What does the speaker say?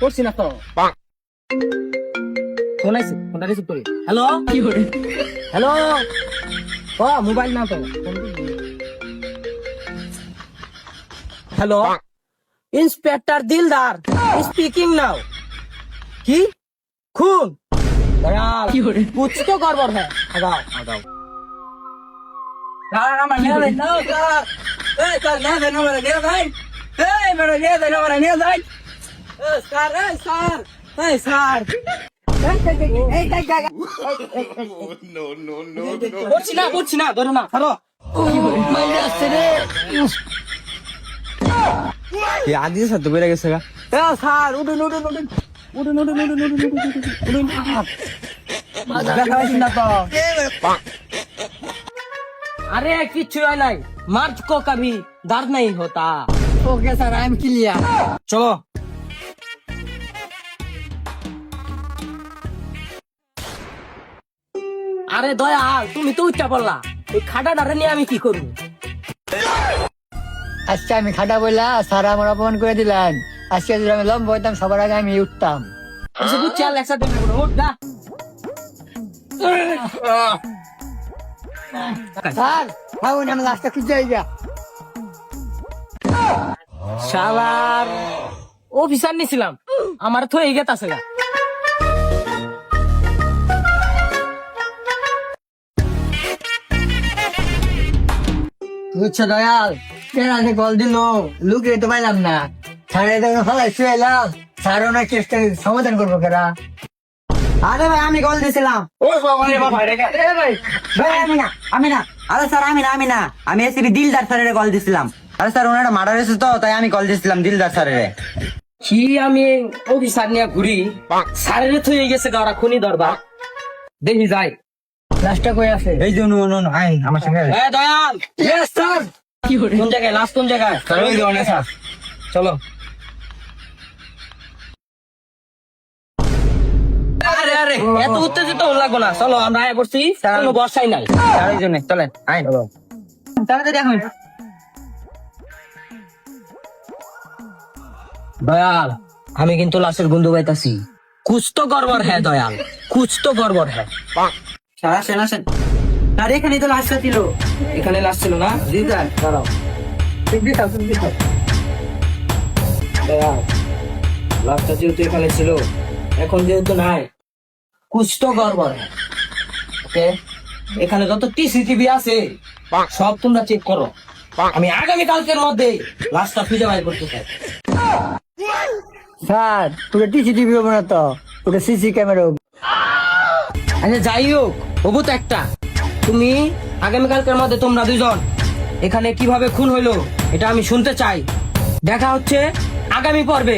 করছি না তো ফোন আইছে ফোনটা রিসিভ করি হ্যালো হ্যালো ও মোবাইল না তো hello inspector Dildar speaking now কি খুন দয়াল कुछ तो गड़बड़ है आगाओ आगाओ यार हमारे ले ले नो सर ए सर ले ले नो मेरे ले भाई ए मेरे ले ले नो मेरे ले भाई ए सर ए सर ए सर বুঝছি না বুঝছি না ধরো না ধরো আদি সাথে বেড়ে গেছে গা এ স্যার উঠুন উঠুন উঠুন উঠুন উঠুন উঠুন উঠুন উঠুন উঠুন উঠুন দেখা হয়েছে না তো अरे किच्छु है नहीं मर्द को कभी दर्द नहीं होता okay sir I am clear চলো। আরে দয়া তুমি তো উঠতে পারলা। এই খাটাটারে নিয়ে আমি কি করব? আজকে আমি খাটা বললা স্যার আমার অপমান করে দিলাম আজকে যদি আমি লম্বা হইতাম সবার আগে আমি উঠতাম। স্যার ভাবুন আমি লাস্টে খুঁজে যাই শালার। অফিসার নিছিলাম। আমার তো এই গেত আছে বুঝছ দয়াল? কেন কল দিল লুকিয়ে তো পাইলাম না। দেখে ফলাই শুয়ে এলাম। স্যার ওনার চেষ্টা সমাধান করব কেরা। আরে ভাই আমি কল দিছিলাম। ভাই আমি না আমি না। আরে স্যার আমি না আমি না। আমি এসিবি দিলদার স্যারের কল দিছিলাম। আরে স্যার ওনারা মার্ডার হয়েছে তো তাই আমি কল দিছিলাম দিলদার স্যারের। কি আমি অফিসার নিয়ে ঘুরি? সারের থয়ে গেছে গাওরা খুনি দরবার। দেখি যাই। লাস্টটা কই আছে? এই যে নুন নুন আই আমার সঙ্গে এ দয়াল! ইয়েস স্যার কোন জায়গায়? লাস্ট কোন জায়গায়? স্যার ওই যে অনেক স্যার। চলো। আরে আরে এত উত্তেজিত লাগবো না। চলো আমরা আয় করছি কোনো বর্ষাই নাই। স্যার ওই জন্য চলেন আই তাড়াতাড়ি এখন। দয়াল, আমি কিন্তু লাশের গন্ধ পাইতাছি কুছ তো গড়বড় হ্যাঁ দয়াল কুছ তো গড়বড় হ্যাঁ আসেন স্যার এখানেই তো লাশটা ছিল। এখানে লাশ ছিল না? জি দাঁড়াও। দয়াল, লাশটা যেহেতু এখানে ছিল, এখন যেহেতু নাই কুছ তো গড়বড় ওকে? এখানে যত টিসিটিভি আছে, সব তোমরা চেক করো। আমি আগামী কালকের মধ্যে লাশটা খুঁজে বাই করতে চাই। স্যার ওটা টিসিটিভি হব না তো? ওটা সিসি ক্যামেরা হবে। আচ্ছা যাই হোক, হবু তো একটা। তুমি আগামীকালকের মধ্যে তোমরা দুজন এখানে কীভাবে খুন হইল এটা আমি শুনতে চাই। দেখা হচ্ছে আগামী পর্বে।